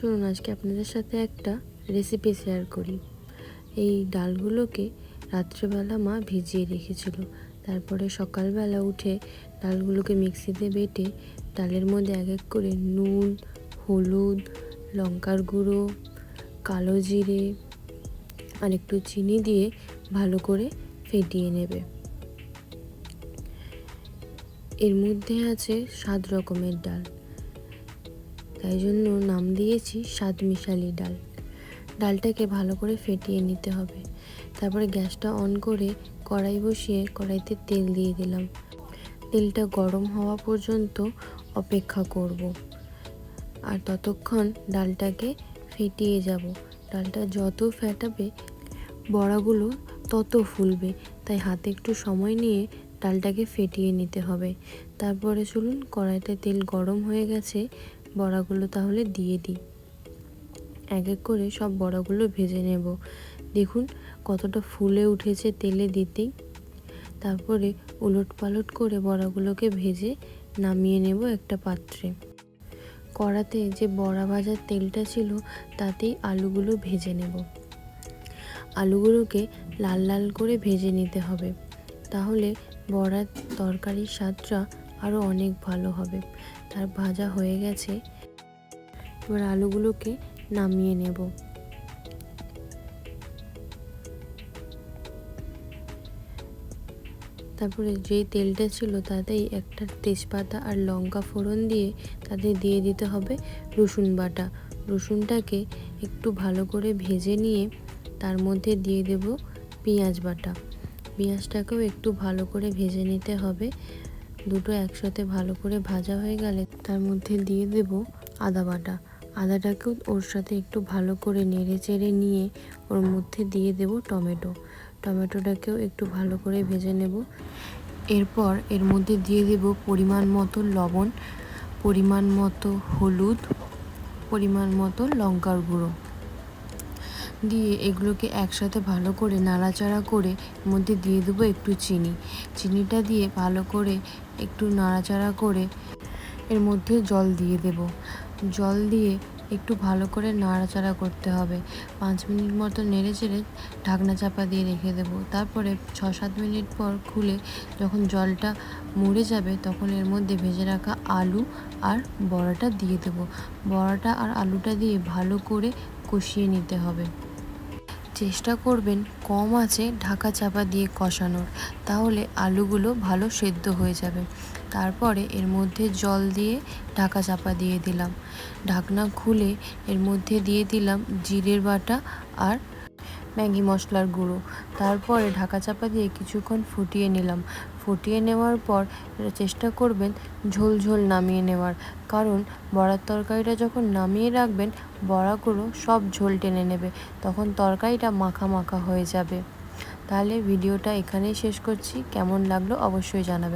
চলুন আজকে আপনাদের সাথে একটা রেসিপি শেয়ার করি। এই ডালগুলোকে রাত্রেবেলা মা ভিজিয়ে রেখেছিল। তারপরে সকালবেলা উঠে ডালগুলোকে মিক্সিতে বেটে ডালের মধ্যে এক এক করে নুন, হলুদ, লঙ্কার গুঁড়ো, কালো জিরে আর একটু চিনি দিয়ে ভালো করে ফেটিয়ে নেবে। এর মধ্যে আছে সাত রকমের ডাল। তাই জন্য নাম দিয়েছি স্বাদ মিশালি ডাল। ডালটাকে ভালো করে ফেটিয়ে নিতে হবে। তারপরে গ্যাসটা অন করে কড়াই বসিয়ে কড়াইতে তেল দিয়ে দিলাম। তেলটা গরম হওয়া পর্যন্ত অপেক্ষা করব। আর ততক্ষণ ডালটাকে ফেটিয়ে যাব। ডালটা যত ফেটাবে, বড়াগুলো তত ফুলবে। তাই হাতে একটু সময় নিয়ে ডালটাকে ফেটিয়ে নিতে হবে। তারপরে চলুন কড়াইতে তেল গরম হয়ে গেছে বড়াগুলো তাহলে দিয়ে দিই। এক এক করে সব বড়াগুলো ভেজে নেব। দেখুন কতটা ফুলে উঠেছে তেলে দিতেই তারপরে উলট পালট করে বড়াগুলোকে ভেজে নামিয়ে নেব একটা পাত্রে। কড়াতে যে বড়া ভাজার তেলটা ছিল, তাতেই আলুগুলো ভেজে নেব। আলুগুলোকে লাল লাল করে ভেজে নিতে হবে। তাহলে বড়ার তরকারির স্বাদটা আরও অনেক ভালো হবে। তার ভাজা হয়ে গেছে। এবার আলুগুলোকে নামিয়ে নেব। তারপরে যেই তেলটা ছিল তাতেই একটা তেজপাতা আর লঙ্কা ফোড়ন দিয়ে তাতে দিয়ে দিতে হবে রসুন বাটা। রসুনটাকে একটু ভালো করে ভেজে নিয়ে তার মধ্যে দিয়ে দেব পেঁয়াজ বাটা। পেঁয়াজটাকেও একটু ভালো করে ভেজে নিতে হবে। দুটো একসাথে ভালো করে ভাজা হয়ে গেলে তার মধ্যে দিয়ে দেব আদা বাটা। আদাটাকেও ওর সাথে একটু ভালো করে নেড়ে চেড়ে নিয়ে ওর মধ্যে দিয়ে দেব টমেটো। টমেটোটাকেও একটু ভালো করে ভেজে নেব। এরপর এর মধ্যে দিয়ে দেব পরিমাণ মতো লবণ, পরিমাণ মতো হলুদ, পরিমাণ মতো লঙ্কার গুঁড়ো। দিয়ে এগুলোকে একসাথে ভালো করে নাড়াচাড়া করে মধ্যে দিয়ে দেবো একটু চিনি। চিনিটা দিয়ে ভালো করে একটু নাড়াচাড়া করে এর মধ্যে জল দিয়ে দেব। জল দিয়ে একটু ভালো করে নাড়াচাড়া করতে হবে। পাঁচ মিনিট মতো নেড়ে চেড়ে ঢাকনা চাপা দিয়ে রেখে দেব। তারপরে ছ সাত মিনিট পর খুলে যখন জলটা মরে যাবে তখন এর মধ্যে ভেজে রাখা আলু আর বড়াটা দিয়ে দেব। বড়াটা আর আলুটা দিয়ে ভালো করে কষিয়ে নিতে হবে। চেষ্টা করবেন কম আছে ঢাকা চাপা দিয়ে কষানোর, তাহলে আলুগুলো ভালো সেদ্ধ হয়ে যাবে। তারপরে এর মধ্যে জল দিয়ে ঢাকা চাপা দিয়ে দিলাম। ঢাকনা খুলে এর মধ্যে দিয়ে দিলাম জিরের বাটা আর ম্যাগি মশলার গুঁড়ো। তারপরে ঢাকা চাপা দিয়ে কিছুক্ষণ ফুটিয়ে নিলাম। ফুটিয়ে নেওয়ার পর চেষ্টা করবেন ঝোল ঝোল নামিয়ে নেওয়ার। কারণ বড়ার তরকারিটা যখন নামিয়ে রাখবেন, বড়াগুলো সব ঝোল টেনে নেবে। তখন তরকারিটা মাখা মাখা হয়ে যাবে। তাহলে ভিডিওটা এখানেই শেষ করছি। কেমন লাগল অবশ্যই জানাবেন।